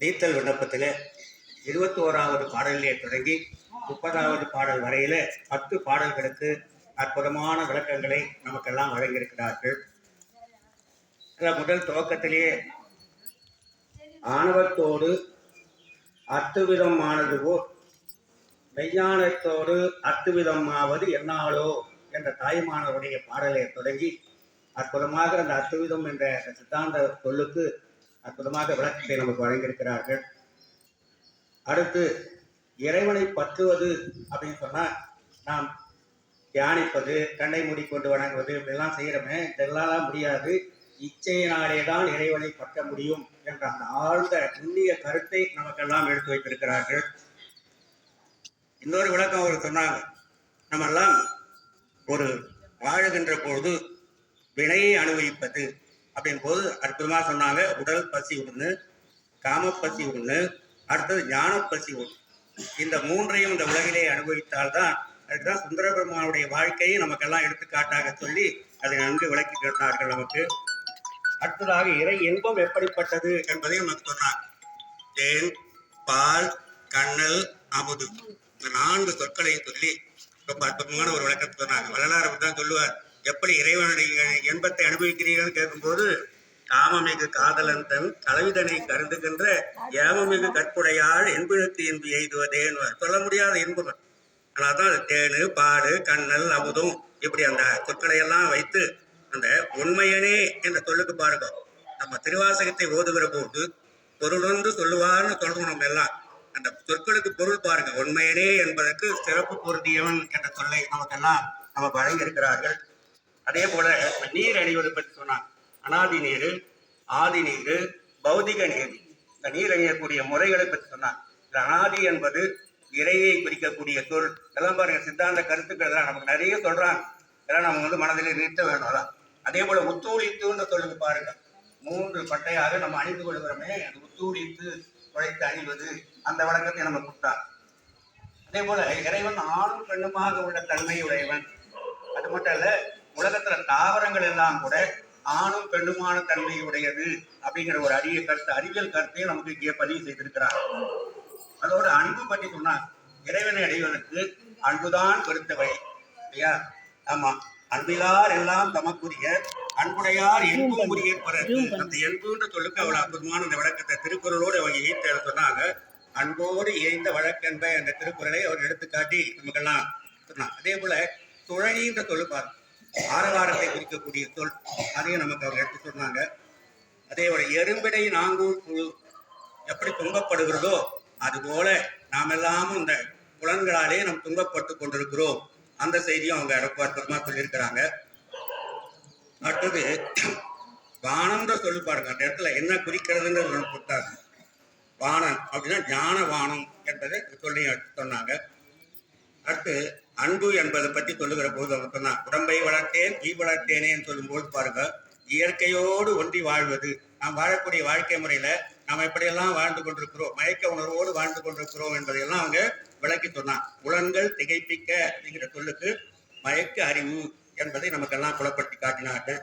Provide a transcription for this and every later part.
நீத்தல் விண்ணப்பத்தில் இருபத்தி ஓராவது பாடலிலே தொடங்கி முப்பதாவது பாடல் வரையில பத்து பாடல்களுக்கு அற்புதமான விளக்கங்களை நமக்கெல்லாம் வழங்கியிருக்கிறார்கள். இதுல முதல் துவக்கத்திலேயே ஆணவத்தோடு அத்துவிதமானது போல் மெய்ஞானத்தோடு அத்துவிதமாவது என்னாலோ என்ற தாய்மானவருடைய பாடலை தொடங்கி அற்புதமாக அந்த அத்துவிதம் என்ற சித்தாந்த சொல்லுக்கு அற்புதமாக விளக்கத்தை நமக்கு வழங்கியிருக்கிறார்கள். அடுத்து இறைவனை பற்றுவது அப்படின்னு சொன்னா நாம் தியானிப்பது கண்ணை மூடிக்கொண்டு வணங்குவது இப்படிலாம் செய்கிறோமே இதெல்லாம் முடியாது. இச்சையினாலே தான் இறைவனை பற்ற முடியும் என்ற அந்த ஆழ்ந்த நுண்ணிய கருத்தை நமக்கெல்லாம் எடுத்து வைத்திருக்கிறார்கள். இன்னொரு விளக்கம் அவர் சொன்னாங்க. நம்மெல்லாம் ஒரு வாழுகின்ற பொழுது வினையை அனுபவிப்பது அப்படின் போது அற்புதமாக சொன்னாங்க? உடல் பசி ஒன்று காமப்பசி ஒன்று அடுத்தது ஞானப்பசி ஒன்று இந்த மூன்றையும் இந்த உலகிலே அனுபவித்தால்தான் அதுதான் சுந்தர பெருமானுடைய வாழ்க்கையை நமக்கெல்லாம் எடுத்துக்காட்டாக சொல்லி அதை நன்கு விளக்கி கேட்டார்கள் நமக்கு. அடுத்ததாக இறை இன்பம் எப்படிப்பட்டது என்பதையும் நமக்கு சொன்னார் தேன் பால் கண்ணல் அமுது. இந்த நான்கு சொற்களையும் சொல்லி ரொம்ப அற்புதமான ஒரு விளக்கத்தை சொன்னாங்க. வரலாறு தான் சொல்லுவார். எப்படி இறைவனுடைய இன்பத்தை அனுபவிக்கிறீர்கள் கேட்கும்போது காமமிகு காதலன் தன் கலவிதனை கருதுகின்ற ஏமமிகு கற்புடையாள் என்பினுக்கு இன்பு எய்துவதேன்னு சொல்ல முடியாத இன்பம் ஆனால் தான் தேனு பாடு கண்ணல் அமுதும் இப்படி அந்த சொற்களை எல்லாம் வைத்து அந்த உண்மையனே என்ற சொல்லுக்கு பாருங்க. நம்ம திருவாசகத்தை ஓதுகிற போது பொருளொன்று சொல்லுவார்னு சொல்றோம் நம்ம எல்லாம். அந்த சொற்களுக்கு பொருள் பாருங்க. உண்மையனே என்பதற்கு சிறப்பு பொருந்தியவன் என்ற சொல்லை நமக்கெல்லாம் நம்ம வழங்கியிருக்கிறார்கள். அதே போல நீர் அணிவது பற்றி சொன்னான். அனாதி நீர் ஆதி நீர் பௌதிக நீர். இந்த நீர் அணியக்கூடிய முறைகளை பற்றி சொன்னான். இந்த அனாதி என்பது இறையை குறிக்கக்கூடிய சொல். இதெல்லாம் பாருங்க சித்தாந்த கருத்துக்கள் எல்லாம் நமக்கு நிறைய சொல்றாங்க. இதெல்லாம் நம்ம வந்து மனதில் நிறுத்த வேண்டும் அதான். அதே போல முத்தூளித்துன்னு சொல்லுங்க பாருங்க. மூன்று பட்டையாக நம்ம அணிந்து கொள்கிறோமே அது முத்தூளித்து உழைத்து அணிவது. அந்த வழக்கத்தை நம்ம கொடுத்தார். அதே போல இறைவன் ஆணும் பெண்ணுமாக உள்ள தன்மையுடையவன். அது மட்டும் இல்ல உலகத்துல தாவரங்கள் எல்லாம் கூட ஆணும் பெண்ணுமான தன்மையுடையது அப்படிங்கிற ஒரு அரிய கருத்து அறிவியல் கருத்தையும் நமக்கு இங்கே பதிவு செய்திருக்கிறார். அதோட அன்பு பற்றி சொன்னார் இறைவனை அடைவதற்கு அன்புதான் பெருத்த வழி இல்லையா? ஆமா. அன்பிலார் எல்லாம் தமக்குரிய அன்புடையார் என்பும் உரிய பிறகு அந்த என்புன்ற சொல்லுக்கு அவ்வளவு அற்புதமான அந்த விளக்கத்தை திருக்குறளோடு அவங்க ஈர்த்து சொன்னாங்க. அன்போடு இயைந்த வழக்கென்ப என்ற திருக்குறளை அவர் எடுத்துக்காட்டி நமக்கெல்லாம் சொன்னார். அதே போல துழனின்ற சொல்லுப்பார் ஆரவாரத்தை குறிக்கக்கூடிய சொல் அதையும் நமக்கு அவர் எடுத்து சொன்னாங்க. அதே போல எறும்பிடை நாங்கூர் குழு எப்படி துன்பப்படுகிறதோ அதுபோல நாம் எல்லாமும் இந்த புலன்களாலே நாம் துன்பப்பட்டு கொண்டிருக்கிறோம். அந்த செய்தியும் அவங்க ரொம்ப அற்புதமா சொல்லியிருக்கிறாங்க. அடுத்தது வானம்ன்ற சொல்லி பாருங்க. அந்த இடத்துல என்ன குறிக்கிறதுன்னு ஒண்ணு கொடுத்தாங்க. வானம் அப்படின்னா ஞான வானம் என்பதை சொல்லி சொன்னாங்க. அடுத்து அன்பு என்பதை பற்றி சொல்லுகிற போது அவங்க சொன்னாங்க உடம்பை வளர்த்தேன் ஈ வளர்த்தேனேன்னு சொல்லும்போது பாருங்க இயற்கையோடு ஒன்றி வாழ்வது நாம் வாழக்கூடிய வாழ்க்கை முறையில நாம் எப்படியெல்லாம் வாழ்ந்து கொண்டிருக்கிறோம் மயக்க உணர்வோடு வாழ்ந்து கொண்டிருக்கிறோம் என்பதையெல்லாம் அவங்க விளக்கி சொன்னான் புலன்கள் திகைப்பிக்க அப்படிங்கிற சொல்லுக்கு மயக்க அறிவு என்பதை நமக்கெல்லாம் புலப்படுத்தி காட்டினார்கள்.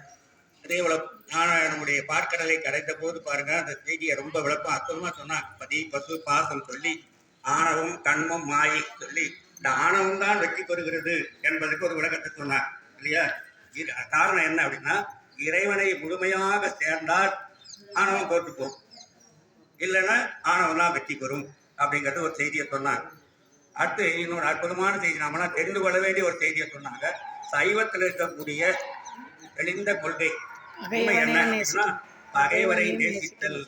அதே போல நான் நம்முடைய பாற்கடலை கரைத்த போது பாருங்க அந்த செய்தியை ரொம்ப விளக்கம் அற்புதமா சொன்னான் பதி பசு பாசம் சொல்லி ஆணவம் கண்மம் மாயை சொல்லி ஆணவம் தான் வெற்றி பெறுகிறது என்பதற்கு ஒரு விளக்கத்தை சொன்னார். இல்லையா? காரணம் என்ன அப்படின்னா இறைவனை முழுமையாக சேர்ந்தால் ஆணவம் தோற்று போகும். இல்லைன்னா ஆணவம் தான் வெற்றி பெறும் அப்படிங்கிறது ஒரு செய்தியை சொன்னாங்க அடுத்து இன்னொரு அற்புதமான செய்தி நாமெல்லாம் தெரிந்து கொள்ள வேண்டிய ஒரு செய்தியை சொன்னாங்க. சைவத்தில் இருக்கக்கூடிய தெளிந்த கொள்கை. உண்மை என்ன பகைவரை நேசித்தல்.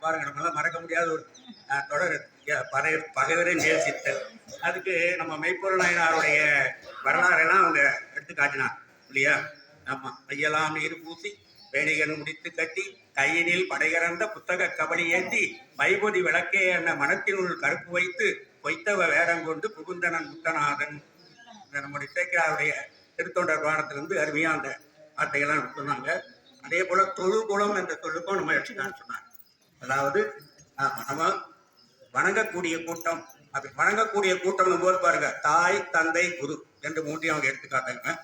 பாருங்க நம்மளால மறக்க முடியாத ஒரு தொடர் பகை பகைவரை நேசித்தல் அதுக்கு நம்ம மெய்ப்பொருள் நாயனாருடைய வரலாறெல்லாம் அவங்க எடுத்து காட்டினாங்க இல்லையா? ஆமா. மையெல்லாம் நீர் பூசி வேணிகன் முடித்து கட்டி கையினில் படைகறந்த புத்தக கபடி ஏந்தி மைபொதி விளக்கே என்ன மனத்தினுள் கருப்பு வைத்து பொய்த்தவ வேடங்கொண்டு புகுந்தனன் முத்தநாதன் நம்முடைய சேக்கிராருடைய திருத்தொண்டர் புராணத்திலிருந்து அருமையா அந்த வார்த்தைகள்லாம் சொன்னாங்க. அதே போல தொழுகுளம் என்ற சொல்லுக்கும் நம்ம எடுத்துக்கான்னு சொன்னாங்க. அதாவது ஆமா, நம்ம வணங்கக்கூடிய கூட்டம். அது வணங்கக்கூடிய கூட்டம் போது பாருங்க. தாய் தந்தை குரு என்று மூன்றையும் அவங்க எடுத்துக்காட்டாங்க.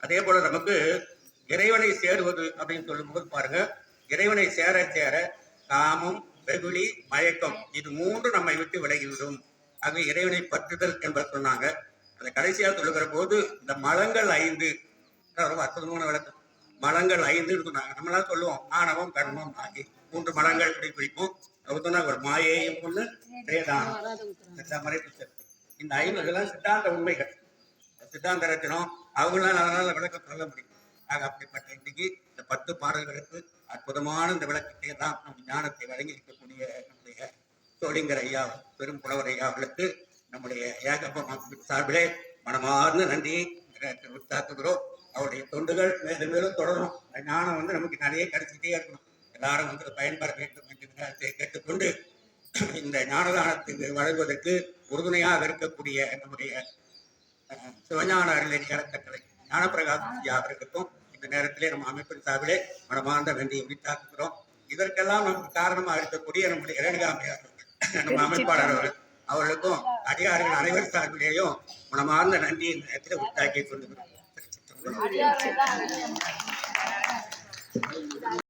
அதே போல நமக்கு இறைவனை சேருவது அப்படின்னு சொல்லும்போது பாருங்க. இறைவனை சேர சேர காமம் வெகுளி மயக்கம் இது மூன்று நம்மை விட்டு விலகிவிடும். ஆகவே இறைவனை பற்றுதல் என்பது சொன்னாங்க. அந்த கடைசியாக சொல்லுகிற போது இந்த மலங்கள் ஐந்து. ரொம்ப அற்புதமான விளக்கம். மலங்கள் ஐந்துன்னு சொன்னாங்க. நம்மளால சொல்லுவோம் ஆணவம் கர்மம் ஆகி மூன்று மடங்கள் அப்படி பிடிக்கும் அவர் சொன்னாங்க ஒரு மாயையும் பொண்ணு பிரேதானம் இந்த ஐநூறு சக்தி இதெல்லாம் சித்தாந்த உண்மைகள். சித்தாந்த ரத்தினம் அவங்களாம் அதனால விளக்கம் சொல்ல முடியும். ஆக அப்படிப்பட்ட இன்னைக்கு இந்த பத்து பாடல்களுக்கு அற்புதமான இந்த விளக்கத்தை தான் நம் ஞானத்தை வழங்கி இருக்கக்கூடிய நம்முடைய சோழிங்கர் ஐயா பெரும் புலவர் ஐயா அவர்களுக்கு நம்முடைய ஏகப்ப சார்பிலே மனமார்ந்த நன்றியை உத்தாக்குகிறோம் அவருடைய தொண்டுகள் மேலும் மேலும் தொடரும். ஞானம் வந்து நமக்கு நிறைய கிடைச்சிட்டே இருக்கணும். எல்லாரும் வந்து பயன்பெற வேண்டும் என்று நேரத்தை கேட்டுக்கொண்டு இந்த ஞானதானத்துக்கு வழங்குவதற்கு உறுதுணையாக இருக்கக்கூடிய நம்முடைய சிவஞான அருளின் அறக்கட்டளை ஞானப்பிரகாசம் ஐயா அவர்களுக்கும் இந்த நேரத்திலே நம்ம அமைப்பின் சார்பிலே மனமார்ந்த நன்றியை உரித்தாக்குகிறோம். இதற்கெல்லாம் நமக்கு காரணமாக இருக்கக்கூடிய நம்முடைய ரேணுகாமையார் நம்ம அமைப்பாளர் அவர்கள். அவர்களுக்கும் அதிகாரிகள் அனைவர் சார்பிலேயும் மனமார்ந்த நன்றியை இந்த நேரத்தில் உரித்தாக்கி கொண்டு